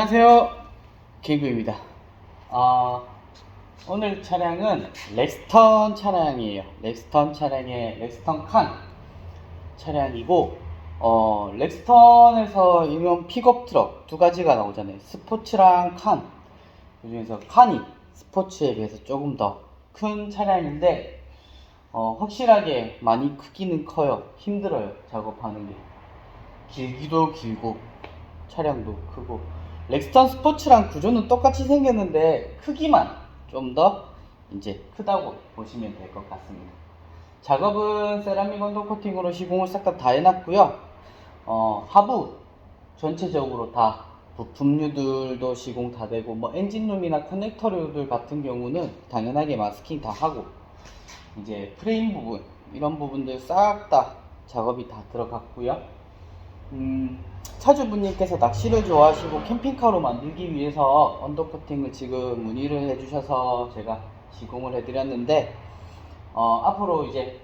안녕하세요. 개구입니다. 어, 오늘 차량은 렉스턴 차량이에요. 렉스턴 차량의 렉스턴 칸 차량이고, 어, 렉스턴에서 이런 픽업 트럭 두 가지가 나오잖아요. 스포츠랑 칸. 그 중에서 칸이 스포츠에 비해서 조금 더 큰 차량인데, 어, 확실하게 많이 크기는 커요. 힘들어요. 작업하는 게. 길기도 길고, 차량도 크고. 렉스턴 스포츠랑 구조는 똑같이 생겼는데, 크기만 좀 더 이제 크다고 보시면 될 것 같습니다. 작업은 세라믹 언더 코팅으로 시공을 싹 다 다 해놨고요. 어, 하부 전체적으로 다 부품류들도 시공 다 되고 뭐 엔진룸이나 커넥터류들 같은 경우는 당연하게 마스킹 다 하고 이제 프레임 부분 이런 부분들 싹 다 작업이 다 들어갔고요. 음, 차주분님께서 낚시를 좋아하시고 캠핑카로 만들기 위해서 언더코팅을 지금 문의를 해주셔서 제가 시공을 해드렸는데 어, 앞으로 이제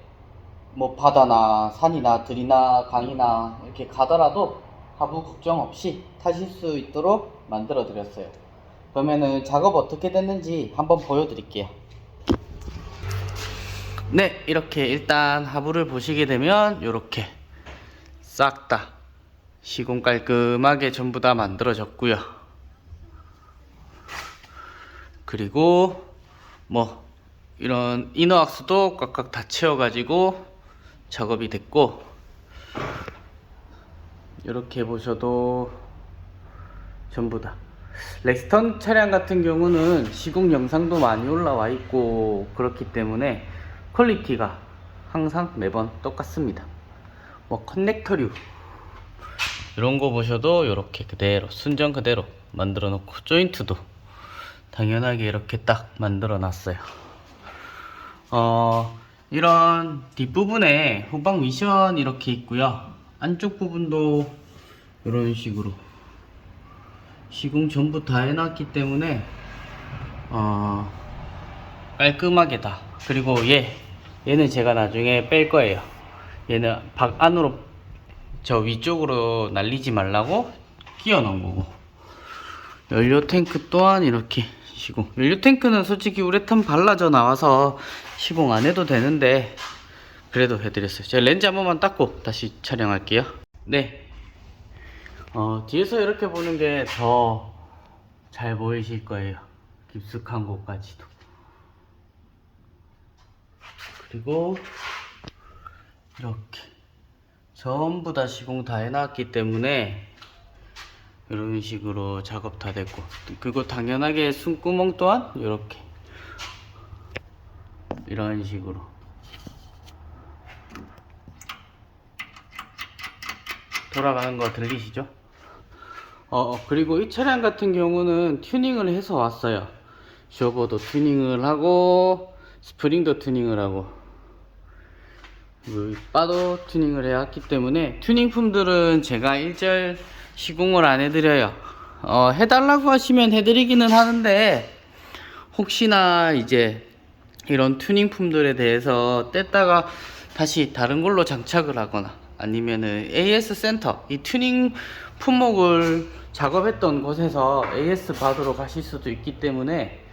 뭐 바다나 산이나 들이나 강이나 이렇게 가더라도 하부 걱정 없이 타실 수 있도록 만들어 드렸어요. 그러면은 작업 어떻게 됐는지 한번 보여드릴게요. 네, 이렇게 일단 하부를 보시게 되면 이렇게 싹다 시공 깔끔하게 전부 다 만들어졌고요. 그리고 뭐 이런 이너 악스도 꽉꽉 다 채워 가지고 작업이 됐고 이렇게 보셔도 전부 다 렉스턴 차량 같은 경우는 시공 영상도 많이 올라와 있고 그렇기 때문에 퀄리티가 항상 매번 똑같습니다. 뭐 커넥터류 이런 거 보셔도 이렇게 그대로 순정 그대로 만들어 놓고 조인트도 당연하게 이렇게 딱 만들어 놨어요. 어, 이런 뒷부분에 후방 미션 이렇게 있고요. 안쪽 부분도 이런 식으로 시공 전부 다 해놨기 때문에 어, 깔끔하게 다. 그리고 얘 얘는 제가 나중에 뺄 거예요. 얘는 밖 안으로 저 위쪽으로 날리지 말라고 끼워 넣은 거고. 연료 탱크 또한 이렇게 시공 연료 탱크는 솔직히 우레탄 발라져 나와서 시공 안 해도 되는데 그래도 해드렸어요. 제가 렌즈 한 번만 닦고 다시 촬영할게요. 네. 어, 뒤에서 이렇게 보는 게 더 잘 보이실 거예요. 깊숙한 곳까지도. 그리고 이렇게 전부 다 시공 다 해놨기 때문에 이런 식으로 작업 다 됐고 그리고 당연하게 숨구멍 또한 이렇게. 이런 식으로. 돌아가는 거 들리시죠? 어, 어, 그리고 이 차량 같은 경우는 튜닝을 해서 왔어요. 쇼버도 튜닝을 하고 스프링도 튜닝을 하고 그 바도 튜닝을 해왔기 때문에 튜닝품들은 제가 일절 시공을 안 해드려요. 어, 해달라고 하시면 해드리기는 하는데 혹시나 이제 이런 튜닝품들에 대해서 뗐다가 다시 다른 걸로 장착을 하거나 아니면은 AS 센터 이 튜닝 품목을 작업했던 곳에서 AS 받으러 가실 수도 있기 때문에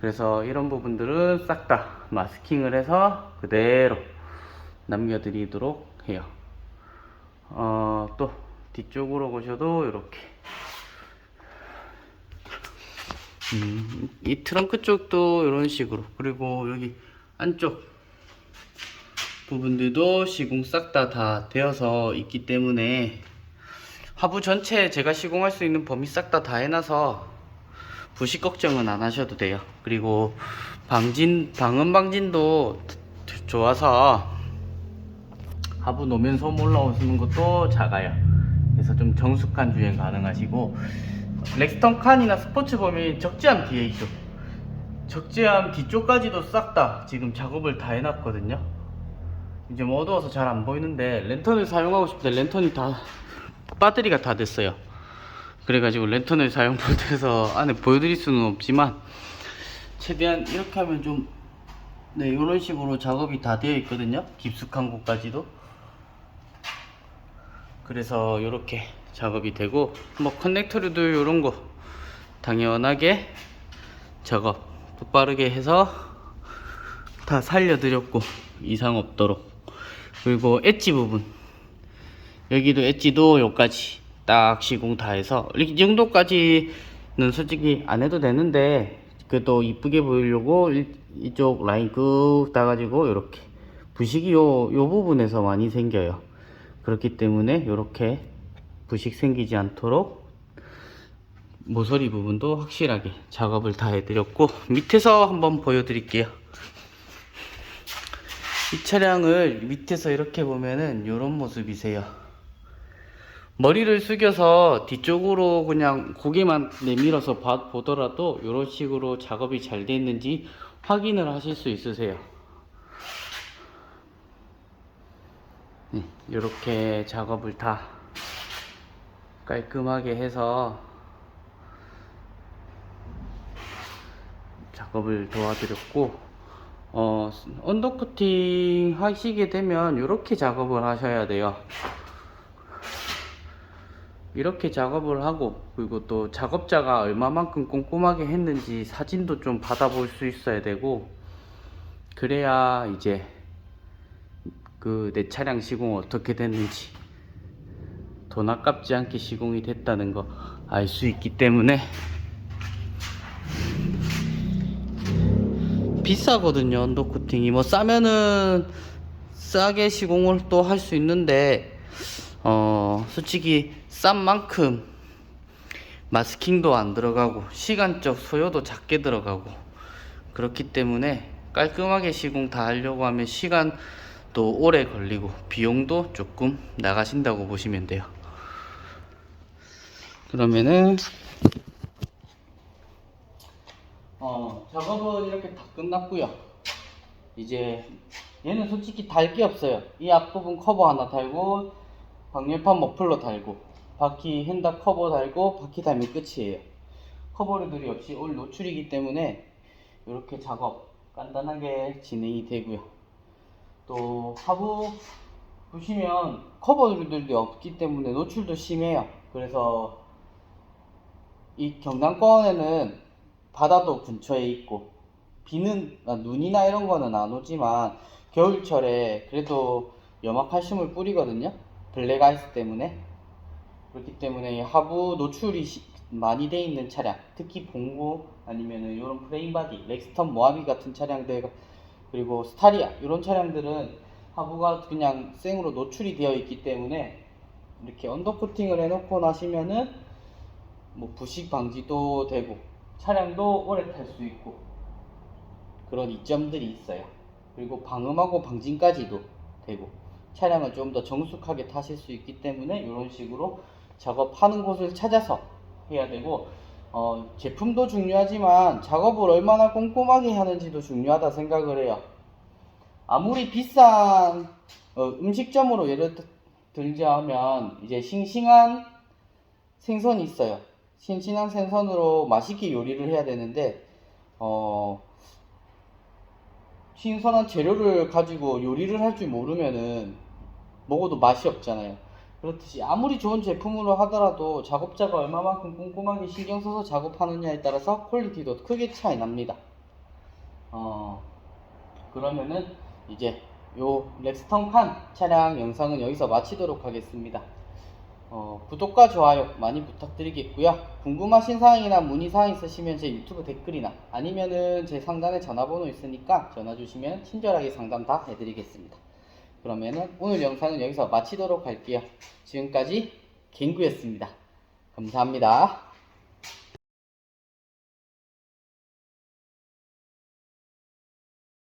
그래서 이런 부분들은 싹 다 마스킹을 해서 그대로 남겨드리도록 해요. 어, 또 뒤쪽으로 보셔도 이렇게 음, 이 트렁크 쪽도 이런 식으로 그리고 여기 안쪽 부분들도 시공 싹 다다 되어서 있기 때문에 하부 전체 제가 시공할 수 있는 범위 싹다다 해놔서 부식 걱정은 안 하셔도 돼요. 그리고 방진 방음 방진도 좋아서 하부 노면 솜 올라오시는 것도 작아요. 그래서 좀 정숙한 주행 가능하시고 렉스턴 칸이나 스포츠 범위 적재함 뒤에 있죠. 적재함 뒤쪽까지도 싹 다 지금 작업을 다 해놨거든요. 이제 뭐 어두워서 잘 안 보이는데 랜턴을 사용하고 때 랜턴이 다 배터리가 다 됐어요. 그래가지고 랜턴을 사용 못해서 안에 보여드릴 수는 없지만 최대한 이렇게 하면 좀 네, 이런 식으로 작업이 다 되어 있거든요. 깊숙한 곳까지도. 그래서 이렇게 작업이 되고 뭐 커넥터류들 이런 거 당연하게 작업 똑바르게 해서 다 살려드렸고 이상 없도록. 그리고 엣지 부분. 여기도 엣지도 여기까지 딱 시공 다 해서 이 정도까지는 솔직히 안 해도 되는데 그래도 이쁘게 보이려고 이- 이쪽 라인 끄 따가지고 이렇게. 부식이 요, 요 부분에서 많이 생겨요 그렇기 때문에 이렇게 부식 생기지 않도록 모서리 부분도 확실하게 작업을 다 해드렸고 밑에서 한번 보여드릴게요. 이 차량을 밑에서 이렇게 보면은 이런 모습이세요. 머리를 숙여서 뒤쪽으로 그냥 고개만 내밀어서 봐- 보더라도 이런 식으로 작업이 잘 됐는지 확인을 하실 수 있으세요 이렇게 작업을 다 깔끔하게 해서 작업을 도와드렸고 어, 언더코팅 하시게 되면 이렇게 작업을 하셔야 돼요. 이렇게 작업을 하고 그리고 또 작업자가 얼마만큼 꼼꼼하게 했는지 사진도 좀 받아볼 수 있어야 되고 그래야 이제 그 내 차량 시공 어떻게 됐는지 돈 아깝지 않게 시공이 됐다는 거 알 수 있기 때문에 비싸거든요 언더 코팅이. 뭐 싸면은 싸게 시공을 또 할 수 있는데 어 솔직히 싼 만큼 마스킹도 안 들어가고 시간적 소요도 작게 들어가고 그렇기 때문에 깔끔하게 시공 다 하려고 하면 시간 도 오래 걸리고 비용도 조금 나가신다고 보시면 돼요 그러면은 어, 작업은 이렇게 다 끝났고요. 이제 얘는 솔직히 달 게 없어요. 이 앞부분 커버 하나 달고 방열판 머플러 달고 바퀴 핸다 커버 달고 바퀴 달면 끝이에요. 커버들이 없이 올 노출이기 때문에 이렇게 작업 간단하게 진행이 되고요. 또 하부 보시면 커버들도 없기 때문에 노출도 심해요. 그래서 이 경남권에는 바다도 근처에 있고 비는 아, 눈이나 이런 거는 안 오지만 겨울철에 그래도 염화칼슘을 뿌리거든요 블랙 아이스 때문에 그렇기 때문에 이 하부 노출이 시- 많이 돼 있는 차량 특히 봉고 아니면은 이런 프레임 바디 렉스턴 모하비 같은 차량들 그리고 스타리아 이런 차량들은 하부가 그냥 생으로 노출이 되어 있기 때문에 이렇게 언더코팅을 해놓고 나시면은 뭐 부식 방지도 되고 차량도 오래 탈 수 있고 그런 이점들이 있어요. 그리고 방음하고 방진까지도 되고 차량을 좀 더 정숙하게 타실 수 있기 때문에 이런 식으로 작업하는 곳을 찾아서 해야 되고 어, 제품도 중요하지만 작업을 얼마나 꼼꼼하게 하는지도 중요하다 생각을 해요. 아무리 비싼 어, 음식점으로 예를 들- 들자면 이제 싱싱한 생선이 있어요. 신신한 생선으로 맛있게 요리를 해야 되는데 어 신선한 재료를 가지고 요리를 할 줄 모르면은 먹어도 맛이 없잖아요. 그렇듯이 아무리 좋은 제품으로 하더라도 작업자가 얼마만큼 꼼꼼하게 신경 써서 작업하느냐에 따라서 퀄리티도 크게 차이 납니다. 어 그러면은 이제 요 렉스턴 칸 차량 영상은 여기서 마치도록 하겠습니다. 어, 구독과 좋아요 많이 부탁드리겠고요. 궁금하신 사항이나 문의 사항 있으시면 제 유튜브 댓글이나 아니면은 제 상단에 전화번호 있으니까 전화 주시면 친절하게 상담 다 해드리겠습니다. 그러면은 오늘 영상은 여기서 마치도록 할게요. 지금까지 갱구였습니다. 감사합니다.